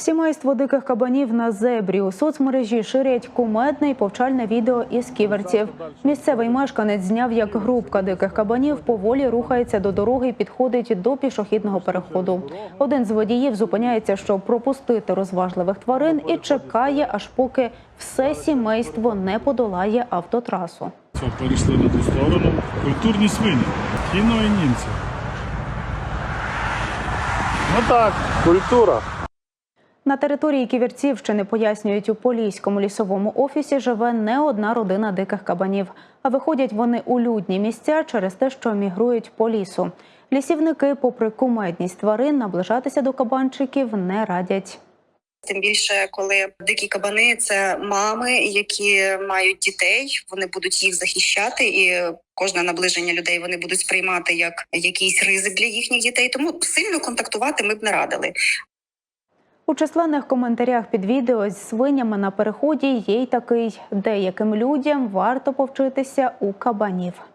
Сімейство диких кабанів на зебрі у соцмережі ширять кумедне і повчальне відео із ківерців. Місцевий мешканець зняв, як групка диких кабанів поволі рухається до дороги і підходить до пішохідного переходу. Один з водіїв зупиняється, щоб пропустити розважливих тварин, і чекає, аж поки все сімейство не подолає автотрасу. Перейшли на ту сторону. Культурні свині. Кіно і німці. Ну так, культура. На території Ківерцівщини пояснюють у Поліському лісовому офісі живе не одна родина диких кабанів. А виходять вони у людні місця через те, що мігрують по лісу. Лісівники, попри кумедність тварин, наближатися до кабанчиків не радять. Тим більше, коли дикі кабани це мами, які мають дітей, вони будуть їх захищати, і кожне наближення людей вони будуть сприймати як якийсь ризик для їхніх дітей. Тому сильно контактувати ми б не радили. У численних коментарях під відео з свинями на переході є й такий: деяким людям варто повчитися у кабанів.